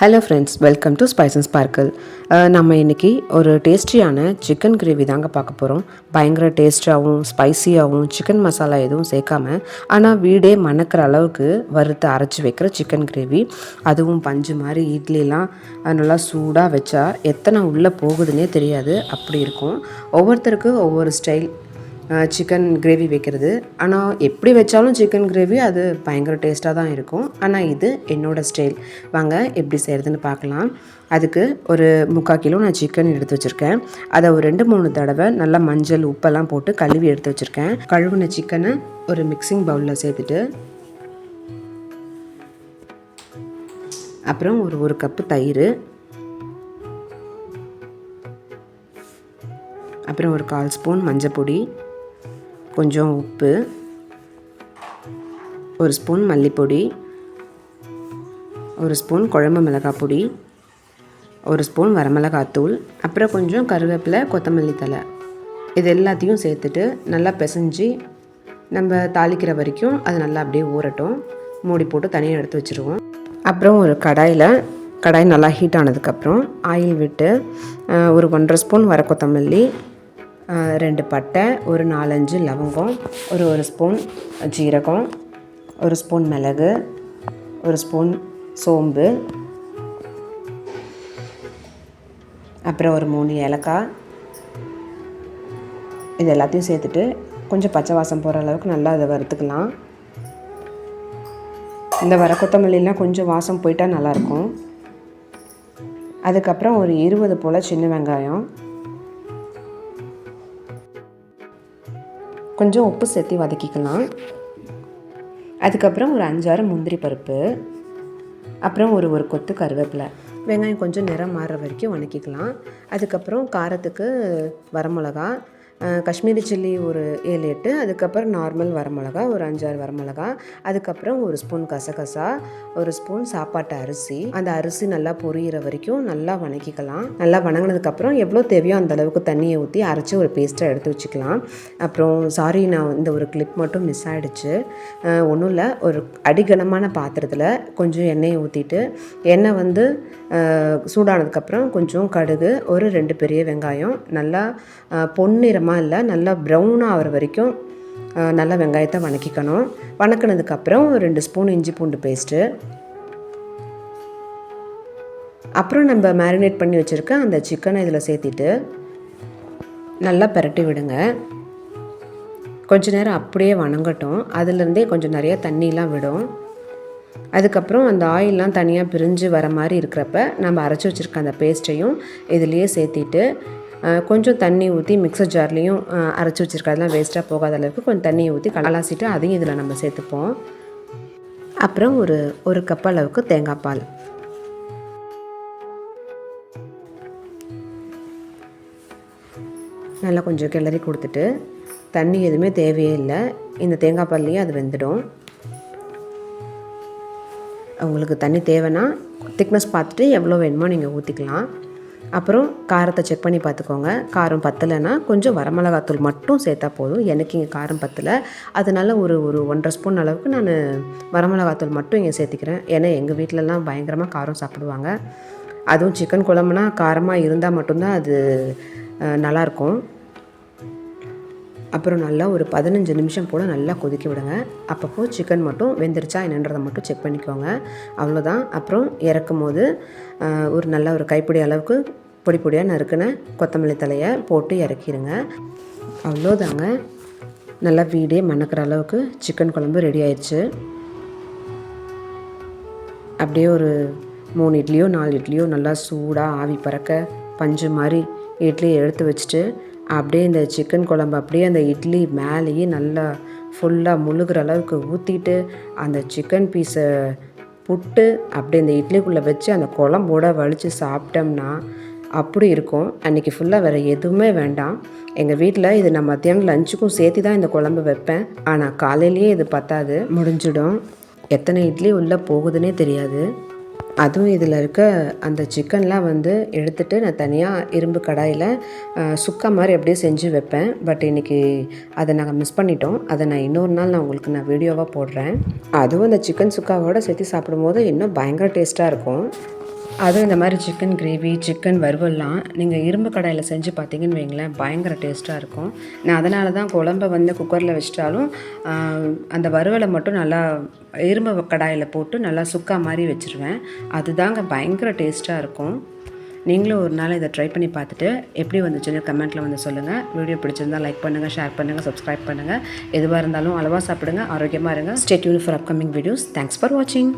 Hello friends welcome to spice and sparkle நம்ம இன்றைக்கி ஒரு டேஸ்டியான சிக்கன் கிரேவி தாங்க பார்க்க போகிறோம் பயங்கர டேஸ்ட்டாகவும் ஸ்பைசியாகவும் சிக்கன் மசாலா எதுவும் சேர்க்காம ஆனால் வீடே மணக்கிற அளவுக்கு வறுத்து அரைச்சி வைக்கிற சிக்கன் கிரேவி அதுவும் பஞ்சு மாதிரி இட்லிலாம் நல்லா சூடாக வச்சா எத்தனை உள்ளே போகுதுன்னே தெரியாது. அப்படி இருக்கும். ஒவ்வொருத்தருக்கு ஒவ்வொரு ஸ்டைல் சிக்கன் கிரேவி வைக்கிறது. ஆனால் எப்படி வச்சாலும் சிக்கன் கிரேவி அது பயங்கர டேஸ்ட்டாக தான் இருக்கும். ஆனால் இது என்னோடய ஸ்டைல் வாங்க எப்படி செய்கிறதுன்னு பார்க்கலாம். அதுக்கு ஒரு முக்கால் கிலோ நான் சிக்கன் எடுத்து வச்சுருக்கேன். அதை ஒரு ரெண்டு மூணு தடவை நல்லா மஞ்சள் உப்பெல்லாம் போட்டு கழுவி எடுத்து வச்சுருக்கேன். கழுவின சிக்கனை ஒரு மிக்சிங் பவுலில் சேர்த்துட்டு அப்புறம் ஒரு ஒரு கப்பு தயிர் அப்புறம் ஒரு கால் ஸ்பூன் மஞ்சள் பொடி கொஞ்சம் உப்பு ஒரு ஸ்பூன் மல்லிப்பொடி ஒரு ஸ்பூன் குழம்பு மிளகாய் பொடி ஒரு ஸ்பூன் வரமிளகாத்தூள் அப்புறம் கொஞ்சம் கருவேப்பிலை கொத்தமல்லி தழை. இது எல்லாத்தையும் சேர்த்துட்டு நல்லா பிசைஞ்சு நம்ம தாளிக்கிற வரைக்கும் அது நல்லா அப்படியே ஊறட்டும். மூடி போட்டு தனியாக எடுத்து வச்சுருவோம். அப்புறம் ஒரு கடாயில் கடாய் நல்லா ஹீட் ஆனதுக்கப்புறம் ஆயில் விட்டு ஒரு ஒன்றரை ஸ்பூன் வர கொத்தமல்லி ரெண்டு பட்டை ஒரு நாலஞ்சு லவங்கம் ஒரு ஒரு ஸ்பூன் ஜீரகம் ஒரு ஸ்பூன் மிளகு ஒரு ஸ்பூன் சோம்பு அப்புறம் ஒரு மூணு ஏலக்காய். இது எல்லாத்தையும் சேர்த்துட்டு கொஞ்சம் பச்சை வாசம் போகிற அளவுக்கு நல்லா அதை வறுத்துக்கலாம். இந்த வர கொத்தமல்லிலாம் கொஞ்சம் வாசம் போயிட்டா நல்லாயிருக்கும் அதுக்கப்புறம் ஒரு இருபது போல் சின்ன வெங்காயம். கொஞ்சம் உப்பு சேர்த்து வதக்கிக்கலாம். அதுக்கப்புறம் ஒரு அஞ்சாறு முந்திரி பருப்பு. அப்புறம் ஒரு ஒரு கொத்து கருவேப்பிலை. வெங்காயம் கொஞ்சம் நிறம் மாறுற வரைக்கும் வணக்கிக்கலாம். அதுக்கப்புறம் காரத்துக்கு வரமிளகா காஷ்மீரி சில்லி ஒரு ஏழு எட்டு அதுக்கப்புறம் நார்மல் வரமிளகா ஒரு அஞ்சாறு வரமிளகா அதுக்கப்புறம் ஒரு ஸ்பூன் கசகசா ஒரு ஸ்பூன் சாப்பாட்டு அரிசி. அந்த அரிசி நல்லா பொரியிற வரைக்கும் நல்லா வணக்கிக்கலாம். நல்லா வணங்கினதுக்கப்புறம் எவ்வளோ தேவையோ அந்த அளவுக்கு தண்ணியை ஊற்றி அரைச்சி ஒரு பேஸ்ட்டாக எடுத்து வச்சுக்கலாம். அப்புறம் சாரி நான் இந்த ஒரு கிளிப் மட்டும் மிஸ் ஆகிடுச்சு ஒன்றும் இல்லை ஒரு அடிகனமான பாத்திரத்தில் கொஞ்சம் எண்ணெயை ஊற்றிட்டு எண்ணெய் வந்து சூடானதுக்கப்புறம் கொஞ்சம் கடுகு ஒரு ரெண்டு பெரிய வெங்காயம் நல்லா பொன்னிறமாக அதிகமாக இல்லை. நல்லா ப்ரௌனாக ஆகிற வரைக்கும் நல்லா வெங்காயத்தை வணக்கிக்கணும். வணக்கினதுக்கப்புறம் ரெண்டு ஸ்பூன் இஞ்சி பூண்டு பேஸ்ட்டு அப்புறம் நம்ம மேரினேட் பண்ணி வச்சுருக்க அந்த சிக்கனை இதில் சேர்த்திட்டு நல்லா பிரட்டி விடுங்க. கொஞ்ச நேரம் அப்படியே வணங்கட்டும். அதுலேருந்தே கொஞ்சம் நிறைய தண்ணிலாம் விடும். அதுக்கப்புறம் அந்த ஆயிலெலாம் தனியாக பிரிஞ்சு வர மாதிரி இருக்கிறப்ப நம்ம அரைச்சி வச்சுருக்க அந்த பேஸ்ட்டையும் இதுலேயே சேர்த்திட்டு கொஞ்சம் தண்ணி ஊற்றி மிக்சர் ஜார்லேயும் அரைச்சி வச்சுருக்கதெல்லாம் வேஸ்ட்டாக போகாத அளவுக்கு கொஞ்சம் தண்ணியை ஊற்றி கலாசிட்டு அதையும் இதில் நம்ம சேர்த்துப்போம். அப்புறம் ஒரு ஒரு கப் அளவுக்கு தேங்காய் பால். நல்லா கொஞ்சம் கிளறி கொடுத்துட்டு தண்ணி எதுவுமே தேவையே இல்லை. இந்த தேங்காய் பால்லையே அது வெந்துடும். உங்களுக்கு தண்ணி தேவைன்னா திக்னஸ் பார்த்துட்டு எவ்வளோ வேணுமோ நீங்கள் ஊற்றிக்கலாம் அப்புறம் காரத்தை செக் பண்ணி பார்த்துக்கோங்க. காரம் பத்தலைன்னா கொஞ்சம் வரமிளகாத்தூள் மட்டும் சேர்த்தா போதும். எனக்கு இங்கே காரம் பத்தலை. அதனால ஒரு ஒரு ஒன்றரை ஸ்பூன் அளவுக்கு நான் வரமிளகாத்தூள் மட்டும் இங்கே சேர்த்திக்கிறேன். ஏன்னா எங்கள் வீட்டிலலாம் பயங்கரமாக காரம் சாப்பிடுவாங்க. அதுவும் சிக்கன் குழம்புனா காரமாக இருந்தால் மட்டும்தான் அது நல்லாயிருக்கும். அப்புறம் நல்லா ஒரு பதினஞ்சு நிமிஷம் போல் நல்லா கொதிக்க விடுங்க. அப்பப்போ சிக்கன் மட்டும் வெந்துருச்சா என்னன்றதை மட்டும் செக் பண்ணிக்கோங்க. அவ்வளோதான் அப்புறம் இறக்கும் போது ஒரு நல்ல ஒரு கைப்பிடி அளவுக்கு பொடி பொடியாக நறுக்கின கொத்தமல்லி தலையை போட்டு இறக்கிடுங்க அவ்வளோதாங்க நல்லா வீடே மணக்கிற அளவுக்கு சிக்கன் குழம்பு ரெடி ஆயிடுச்சு அப்படியே ஒரு மூணு இட்லியோ நாலு இட்லியோ நல்லா சூடாக ஆவி பறக்க பஞ்சு மாதிரி இட்லியை எடுத்து வச்சுட்டு அப்படியே இந்த சிக்கன் குழம்பு அப்படியே அந்த இட்லி மேலேயே நல்லா ஃபுல்லாக முழுகிற அளவுக்கு ஊற்றிட்டு அந்த சிக்கன் பீஸை புட்டு அப்படியே இந்த இட்லிக்குள்ளே வச்சு அந்த குழம்போட வலித்து சாப்பிட்டோம்னா அப்படி இருக்கும். அன்றைக்கி ஃபுல்லாக வேறு எதுவுமே வேண்டாம். எங்கள் வீட்டில் இது நான் மத்தியானம் லஞ்சுக்கும் சேர்த்து தான் இந்த குழம்பு வைப்பேன். ஆனால் காலையிலேயே இது பத்தாது. முடிஞ்சிடும். எத்தனை இட்லி உள்ளே போகுதுன்னே தெரியாது. அதுவும் இதில் இருக்க அந்த சிக்கன்லாம் வந்து எடுத்துகிட்டு நான் தனியாக இரும்பு கடாயில் சுக்கா மாதிரி அப்படியே செஞ்சு வைப்பேன். பட் இன்றைக்கி அதை நாங்கள் மிஸ் பண்ணிட்டோம். அதை நான் இன்னொரு நாள் நான் உங்களுக்கு நான் வீடியோவாக போடுறேன். அதுவும் அந்த சிக்கன் சுக்காவோட சேர்த்து சாப்பிடும்போது இன்னும் பயங்கர டேஸ்ட்டாக இருக்கும். அதுவும் இந்த மாதிரி சிக்கன் கிரேவி சிக்கன் வறுவல்லாம் நீங்கள் இரும்பு கடாயில் செஞ்சு பார்த்தீங்கன்னு வைங்களேன் பயங்கர டேஸ்ட்டாக இருக்கும். நான் அதனால தான் குழம்ப வந்து குக்கரில் வச்சிட்டாலும் அந்த வறுவலை மட்டும் நல்லா இரும்பு கடாயில் போட்டு நல்லா சுக்கா மாதிரி வச்சுருவேன். அதுதாங்க பயங்கர டேஸ்ட்டாக இருக்கும். நீங்களும் ஒரு நாள் இதை ட்ரை பண்ணி பார்த்துட்டு எப்படி வந்துச்சுன்னு கமெண்ட்டில் வந்து சொல்லுங்கள் வீடியோ பிடிச்சிருந்தா லைக் பண்ணுங்கள் ஷேர் பண்ணுங்கள் சப்ஸ்கிரைப் பண்ணுங்கள் எதுவாக இருந்தாலும் அளவாக சாப்பிடுங்க ஆரோக்கியமாக இருங்க. State Yoon for upcoming videos thanks for வாட்சிங்